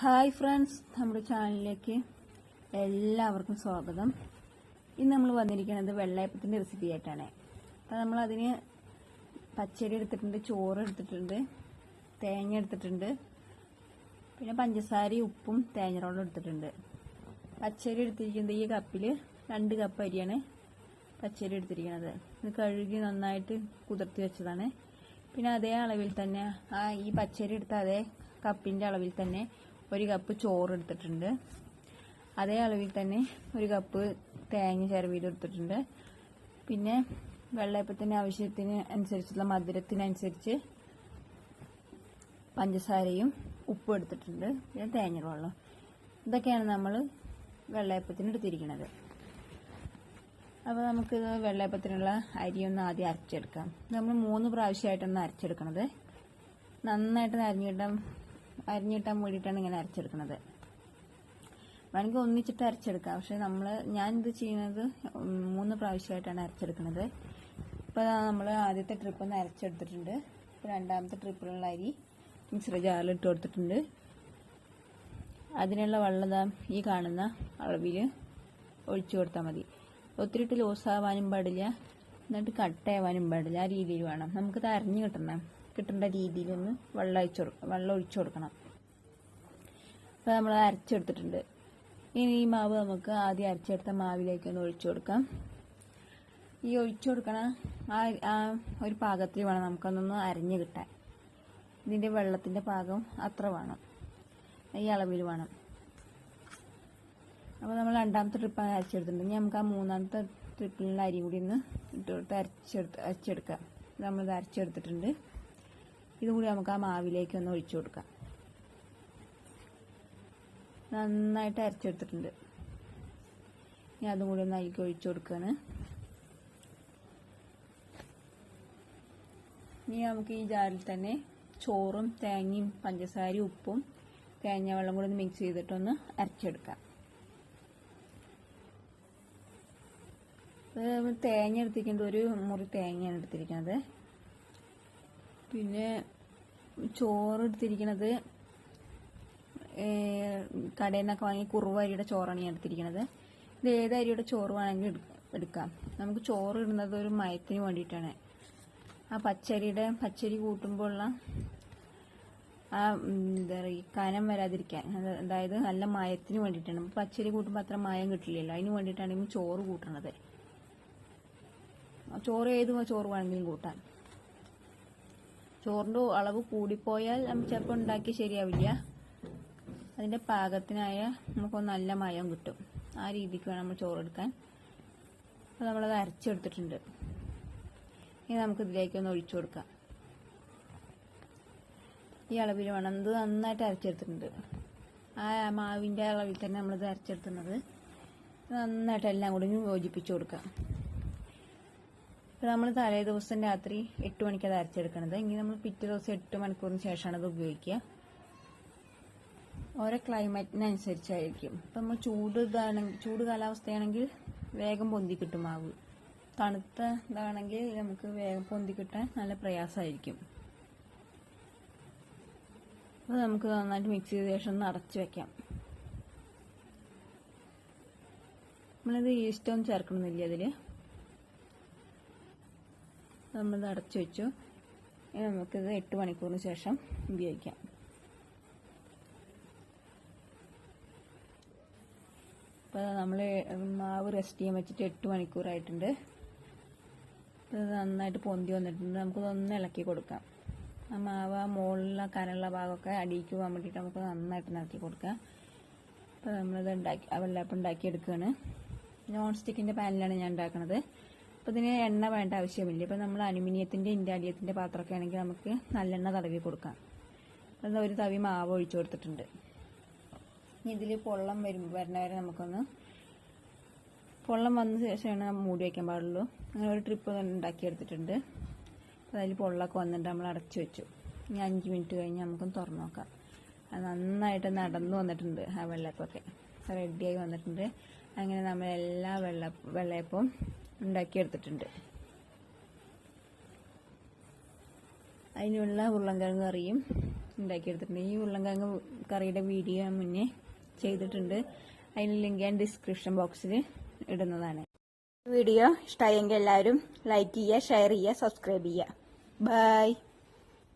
Hi friends നമ്മുടെ ചാനലിലേക്ക് എല്ലാവർക്കും സ്വാഗതം. ഇന്ന് നമ്മൾ വന്നിരിക്കുന്നത് വെള്ളയപ്പത്തിന്റെ റെസിപ്പി ആയിട്ടാണ്. അപ്പോൾ നമ്മൾ അതിന് പച്ചരി എടുത്തിട്ടുണ്ട് ചോറ് എടുത്തിട്ടുണ്ട് തേങ്ങ എടുത്തിട്ടുണ്ട് പിന്നെ പഞ്ചസാരയും ഉപ്പും തേങ്ങറോളം എടുത്തിട്ടുണ്ട്. പച്ചരി എടുത്തിരിക്കുന്നത് ഈ കപ്പിൽ രണ്ട് കപ്പ് അരിയാണ് പച്ചരി എടുത്തിരിക്കുന്നത്. ഇത് കഴുകി നന്നായിട്ട് കുതിർത്തി വെച്ചതാണ്. പിന്നെ അതേ അളവിൽ തന്നെ ആ ഈ പച്ചരി എടുത്ത അതേ കപ്പിന്റെ അളവിൽ തന്നെ ഒരു കപ്പ് ചോറ് എടുത്തിട്ടുണ്ട്. അതേ അളവിൽ തന്നെ ഒരു കപ്പ് തേങ്ങ ചിരവിയത് ചെയ്തെടുത്തിട്ടുണ്ട് പിന്നെ വെള്ളയപ്പത്തിന്റെ ആവശ്യത്തിന് അനുസരിച്ചുള്ള മധുരത്തിനനുസരിച്ച് പഞ്ചസാരയും ഉപ്പും എടുത്തിട്ടുണ്ട്. പിന്നെ തേങ്ങ വെള്ളം. ഇതൊക്കെയാണ് നമ്മൾ വെള്ളയപ്പത്തിന് എടുത്തിരിക്കുന്നത്. അപ്പോൾ നമുക്ക് വെള്ളയപ്പത്തിനുള്ള അരി ഒന്ന് ആദ്യം അരച്ചെടുക്കാം. നമ്മൾ മൂന്ന് പ്രാവശ്യമായിട്ടൊന്ന് അരച്ചെടുക്കണത്. നന്നായിട്ട് അരിഞ്ഞിട്ടാൻ അരിഞ്ഞിട്ടാൻ വേണ്ടിയിട്ടാണ് ഇങ്ങനെ അരച്ചെടുക്കുന്നത്. വേണമെങ്കിൽ ഒന്നിച്ചിട്ട് അരച്ചെടുക്കാം. പക്ഷെ നമ്മൾ ഞാൻ ഇത് ചെയ്യുന്നത് മൂന്ന് പ്രാവശ്യമായിട്ടാണ് അരച്ചെടുക്കുന്നത്. ഇപ്പോൾ നമ്മൾ ആദ്യത്തെ ട്രിപ്പ് ഒന്ന് അരച്ചെടുത്തിട്ടുണ്ട്. ഇപ്പോൾ രണ്ടാമത്തെ ട്രിപ്പിലുള്ള അരി മിക്സർ ജാറിൽ ഇട്ട് കൊടുത്തിട്ടുണ്ട്. അതിനുള്ള വെള്ളം ഈ കാണുന്ന അളവിൽ ഒഴിച്ചു കൊടുത്താൽ മതി. ഒത്തിരി ലോസാവാനും പാടില്ല. എന്നിട്ട് കട്ടയാവാനും പാടില്ല. ആ രീതിയിൽ വേണം. നമുക്കിത് അരഞ്ഞ് കിട്ടണം. കിട്ടേണ്ട രീതിയിലൊന്ന് വെള്ളം അഴിച്ചു വെള്ളം ഒഴിച്ചു കൊടുക്കണം. അപ്പോൾ നമ്മൾ അരച്ചെടുത്തിട്ടുണ്ട്. ഇനി ഈ മാവ് നമുക്ക് ആദ്യം അരച്ചെടുത്ത മാവിലേക്ക് ഒന്ന് ഒഴിച്ചു കൊടുക്കാം. ഈ ഒഴിച്ചു കൊടുക്കണ ആ ഒരു പാകത്തിൽ വേണം നമുക്കൊന്നൊന്ന് അരഞ്ഞു കിട്ടാൻ. ഇതിന്റെ വെള്ളത്തിന്റെ പാകം അത്ര വേണം. ഈ അളവിൽ വേണം. അപ്പോൾ നമ്മൾ രണ്ടാമത്തെ ട്രിപ്പാണ് അരച്ചെടുത്തിട്ടുണ്ട്. ഇനി നമുക്ക് ആ മൂന്നാമത്തെ ട്രിപ്പിലുള്ള അരി കൂടി ഒന്ന് ഇട്ട് കൊടുത്ത് അരച്ചെടുത്ത് അരച്ചെടുക്കാം. നമ്മളിത് അരച്ചെടുത്തിട്ടുണ്ട്. ഇതും കൂടി നമുക്ക് ആ മാവിലേക്ക് ഒന്ന് ഒഴിച്ചു കൊടുക്കാം. നന്നായിട്ട് അരച്ചെടുത്തിട്ടുണ്ട്. ഞാൻ അതും കൂടി ഒന്ന് അതിലേക്ക് ഒഴിച്ചു കൊടുക്കുകയാണ് ഇനി നമുക്ക് ഈ ജാറിൽ തന്നെ ചോറും തേങ്ങയും പഞ്ചസാരയും ഉപ്പും തേങ്ങ വെള്ളം കൂടി ഒന്ന് മിക്സ് ചെയ്തിട്ടൊന്ന് അരച്ചെടുക്കാം. തേങ്ങ എടുത്തിരിക്കുന്നത് ഒരു മുറി തേങ്ങയാണ് എടുത്തിരിക്കുന്നത്. പിന്നെ ചോറ് എടുത്തിരിക്കുന്നത് കടയിൽ നിന്നൊക്കെ വാങ്ങി കുറുവ അരിയുടെ ചോറാണ് ഞാൻ എടുത്തിരിക്കുന്നത് ഇത് ഏത് അരിയുടെ ചോറ് വേണമെങ്കിലും എടുക്കാം. നമുക്ക് ചോറ് ഇടുന്നത് ഒരു മയത്തിന് വേണ്ടിയിട്ടാണ്. ആ പച്ചരിയുടെ പച്ചരി കൂട്ടുമ്പോഴുള്ള ആ എന്താ പറയുക കനം വരാതിരിക്കാൻ. അതായത് നല്ല മയത്തിന് വേണ്ടിയിട്ടാണ്. പച്ചരി കൂട്ടുമ്പോൾ അത്ര മയം കിട്ടില്ലല്ലോ. അതിന് വേണ്ടിയിട്ടാണ് ചോറ് കൂട്ടണത്. ചോറ് ഏത് ചോറ് വേണമെങ്കിലും കൂട്ടാൻ ചോറിന്റെ അളവ് കൂടിപ്പോയാൽ നമുക്ക് ചിലപ്പോൾ ഉണ്ടാക്കി ശരിയാവില്ല. അതിന്റെ പാകത്തിനായ നമുക്ക് നല്ല മയം കിട്ടും. ആ രീതിക്ക് വേണം നമ്മൾ ചോറെടുക്കാൻ. അപ്പോൾ നമ്മളത് അരച്ചെടുത്തിട്ടുണ്ട്. ഇനി നമുക്ക് ഇതിലേക്ക് ഒന്ന് ഒഴിച്ചു കൊടുക്കാം. ഈ അളവിൽ വേണം. ഇത് നന്നായിട്ട് അരച്ചെടുത്തിട്ടുണ്ട്. ആ മാവിന്റെ അളവിൽ തന്നെ നമ്മളിത് അരച്ചെടുത്തുന്നത് നന്നായിട്ട് എല്ലാം കൂടി യോജിപ്പിച്ചു കൊടുക്കാം. ഇപ്പോൾ നമ്മൾ തലേ ദിവസം രാത്രി എട്ട് മണിക്കത് അരച്ചെടുക്കണത്. ഇനി നമ്മൾ പിറ്റേ ദിവസം എട്ട് മണിക്കൂറിന് ശേഷമാണ് അത് ഉപയോഗിക്കുക. ഓരോ ക്ലൈമറ്റിനനുസരിച്ചായിരിക്കും. ഇപ്പം നമ്മൾ ചൂട് ഇതാണെങ്കിൽ ചൂട് കാലാവസ്ഥയാണെങ്കിൽ വേഗം പൊന്തി കിട്ടും മാവ്. തണുത്ത ഇതാണെങ്കിൽ നമുക്ക് വേഗം പൊന്തി കിട്ടാൻ നല്ല പ്രയാസമായിരിക്കും. അപ്പോൾ നമുക്ക് നന്നായിട്ട് മിക്സ് ചെയ്ത ശേഷം ഒന്ന് അടച്ചു വെക്കാം. നമ്മളിത് ഈസ്റ്റൊന്നും ചേർക്കണമെന്നില്ല അതിൽ നമ്മളിത് അടച്ചു വെച്ചു. നമുക്കിത് എട്ട് മണിക്കൂറിന് ശേഷം ഉപയോഗിക്കാം അപ്പോൾ നമ്മൾ മാവ് റെസ്റ്റ് ചെയ്യാൻ വെച്ചിട്ട് എട്ട് മണിക്കൂറായിട്ടുണ്ട്. ഇത് നന്നായിട്ട് പൊന്തി വന്നിട്ടുണ്ട്. നമുക്കിതൊന്ന് ഇളക്കി കൊടുക്കാം. ആ മാവ് ആ മുകളിലെ കനമുള്ള ഭാഗമൊക്കെ അടിയിക്ക് പോകാൻ വേണ്ടിയിട്ട് നമുക്ക് നന്നായിട്ട് ഇളക്കി കൊടുക്കാം. അപ്പോൾ നമ്മളിത് ഉണ്ടാക്കി ആ വെള്ളപ്പം ഉണ്ടാക്കി എടുക്കുകയാണ് നോൺ സ്റ്റിക്കിന്റെ പാനിലാണ് ഞാൻ ഉണ്ടാക്കുന്നത് അപ്പോൾ ഇതിന് എണ്ണ വേണ്ട ആവശ്യമില്ല. ഇപ്പോൾ നമ്മൾ അലുമിനിയത്തിന്റെ ഇൻഡാലിയത്തിന്റെ പാത്രമൊക്കെ ആണെങ്കിൽ നമുക്ക് നല്ലെണ്ണ തടവി കൊടുക്കാം. അത് ഒരു തവി മാവ് ഒഴിച്ചു കൊടുത്തിട്ടുണ്ട്. ഇതിൽ പൊള്ളം വരും വരണ വരെ നമുക്കൊന്ന് പൊള്ളം വന്ന ശേഷമാണ് മൂടി വയ്ക്കാൻ പാടുള്ളൂ. അങ്ങനെ ഒരു ട്രിപ്പ് ഉണ്ടാക്കിയെടുത്തിട്ടുണ്ട്. അതിൽ പൊള്ളൊക്കെ വന്നിട്ട് നമ്മൾ അടച്ചു വെച്ചു. ഇനി അഞ്ച് മിനിറ്റ് കഴിഞ്ഞ് നമുക്കൊന്ന് തുറന്നു നോക്കാം. അത് നന്നായിട്ട് നടന്നു വന്നിട്ടുണ്ട് ആ വെള്ളപ്പൊക്കെ. റെഡിയായി വന്നിട്ടുണ്ട്. അങ്ങനെ നമ്മൾ എല്ലാ വെള്ള വെള്ളയപ്പവും ഉണ്ടാക്കിയെടുത്തിട്ടുണ്ട്. അതിനുള്ള ഉരുളൻകിഴങ്ങ് കറിയും ഉണ്ടാക്കിയെടുത്തിട്ടുണ്ട്. ഈ ഉരുളൻകിഴങ്ങ് കറിയുടെ വീഡിയോ മുന്നേ ചെയ്തിട്ടുണ്ട്. അതിന് ലിങ്ക് ഞാൻ ഡിസ്ക്രിപ്ഷൻ ബോക്സിൽ ഇടുന്നതാണ്. വീഡിയോ ഇഷ്ടമായെങ്കിൽ എല്ലാവരും ലൈക്ക് ചെയ്യുക ഷെയർ ചെയ്യുക സബ്സ്ക്രൈബ് ചെയ്യുക. ബൈ